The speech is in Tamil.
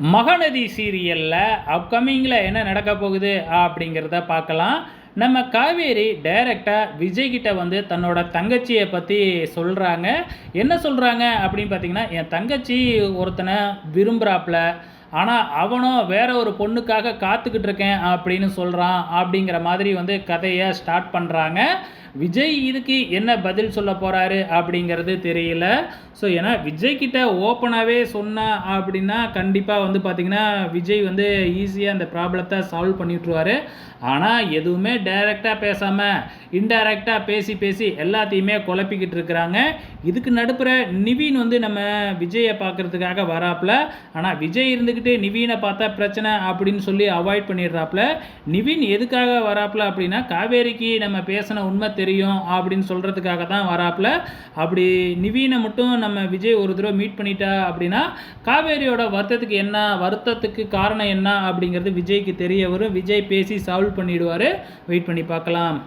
மகநதி சீரியலில் அப்கமிங்கில் என்ன நடக்க போகுது அப்படிங்கிறத பார்க்கலாம். நம்ம காவேரி டைரெக்டாக விஜய்கிட்ட வந்து தன்னோட தங்கச்சியை பற்றி சொல்கிறாங்க என்ன சொல்கிறாங்க அப்படின்னு பார்த்தீங்கன்னா என் தங்கச்சி ஒருத்தனை விரும்புகிறாப்புல ஆனால் அவனும் வேற ஒரு பொண்ணுக்காக காத்துக்கிட்டு இருக்கேன் அப்படின்னு சொல்கிறான் அப்படிங்கிற மாதிரி வந்து கதையை ஸ்டார்ட் பண்ணுறாங்க விஜய் இதுக்கு என்ன பதில் சொல்ல போகிறாரு அப்படிங்கிறது தெரியல. ஸோ ஏன்னா விஜய்கிட்ட ஓப்பனாகவே சொன்ன அப்படின்னா கண்டிப்பாக வந்து பார்த்திங்கன்னா விஜய் வந்து ஈஸியாக அந்த ப்ராப்ளத்தை சால்வ் பண்ணிவிட்ருவார் ஆனால் எதுவுமே டைரெக்டாக பேசாமல் இன்டைரக்டாக பேசி பேசி எல்லாத்தையுமே குழப்பிக்கிட்டு இருக்கிறாங்க. இதுக்கு நடுப்புற நிவின் வந்து நம்ம விஜயை பார்க்குறதுக்காக வராப்புல. ஆனால் விஜய் இருந்துக்கிட்டு நிவீனை பார்த்தா பிரச்சனை அப்படின்னு சொல்லி அவாய்ட் பண்ணிடுறாப்புல. நிவின் எதுக்காக வராப்புல அப்படின்னா காவேரிக்கு நம்ம பேசின உண்மை தெரியும் அப்படின்னு சொல்கிறதுக்காக தான் வராப்புல. அப்படி நிவீனை மட்டும் நம்ம விஜய் ஒரு தடவை மீட் பண்ணிட்டா அப்படின்னா காவேரியோட வருத்தத்துக்கு என்ன வருத்தத்துக்கு காரணம் என்ன அப்படிங்கிறது விஜய்க்கு தெரிய வரும் விஜய் பேசி சால்வ் பண்ணிடுவார். வெயிட் பண்ணி பார்க்கலாம்.